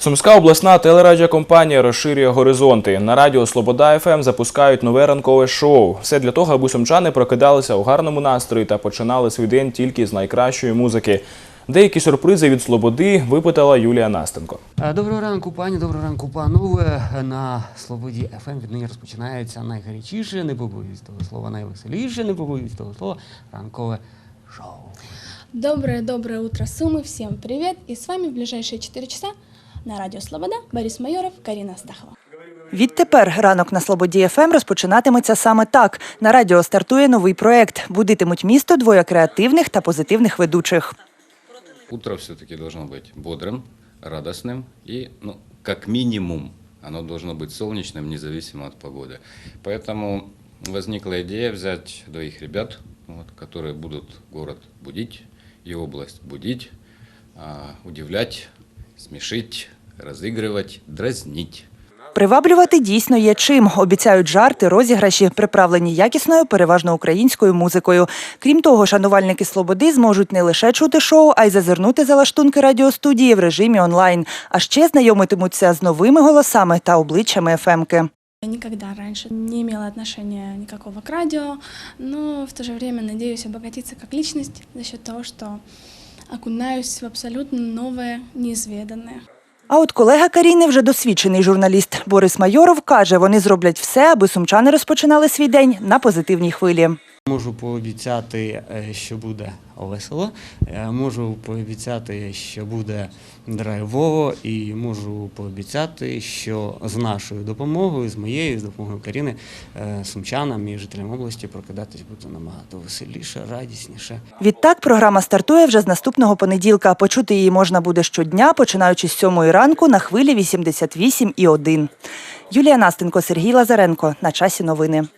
Сумська обласна телерадіокомпанія розширює горизонти. На радіо Слобода ФМ запускають нове ранкове шоу. Все для того, аби сумчани прокидалися у гарному настрої та починали свій день тільки з найкращої музики. Деякі сюрпризи від Слободи випитала Юлія Настенко. Е, Доброго ранку, пані, доброго ранку, панове. На Слободі ФМ віднині розпочинається найгарячіше, не побоюсь того слова, найвеселіше, не побоюсь того слова, ранкове шоу. Доброе-доброе утро, Сумы! Всем привет! И с вами в ближайшие 4 часа на радио Слобода Борис Майоров, Карина Астахова. Відтепер ранок на Слободі ФМ розпочинатиметься саме так. На радіо стартує новий проект. Будитимуть місто двоє креативних та позитивних ведучих. Утро все-таки должно быть бодрым, радостным и, ну, как минимум, оно должно быть солнечным, независимо от погоды. Поэтому возникла идея взять двоих ребят, вот, которые будут город будить и область будить, а, удивлять, смешить, разыгрывать, дразнить. Приваблювати дійсно є чим. Обіцяють жарти, розіграші, приправлені якісною, переважно українською музикою. Крім того, шанувальники Слободи зможуть не лише чути шоу, а й зазирнути за лаштунки радіостудії в режимі онлайн. А ще знайомитимуться з новими голосами та обличчями ФМки. Я никогда раньше не имела отношения никакого к радио, но в то же время надеюсь обогатиться как личность за счет того, что окунаюсь в абсолютно новое, неизведанное. А от колега Каріни вже досвідчений журналіст Борис Майоров каже, вони зроблять все, аби сумчани розпочинали свій день на позитивній хвилі. Можу пообіцяти, е, що буде весело, е, можу пообіцяти, що буде драйвово, і можу пообіцяти, що з нашою допомогою, з моєю, з допомогою Каріни, е, сумчанам і жителям області прокидатись буде набагато веселіше, радісніше. Відтак програма стартує вже з наступного понеділка. Почути її можна буде щодня, починаючи з 7 ранку на хвилі 88,1. Юлія Настенко, Сергій Лазаренко. На часі новини.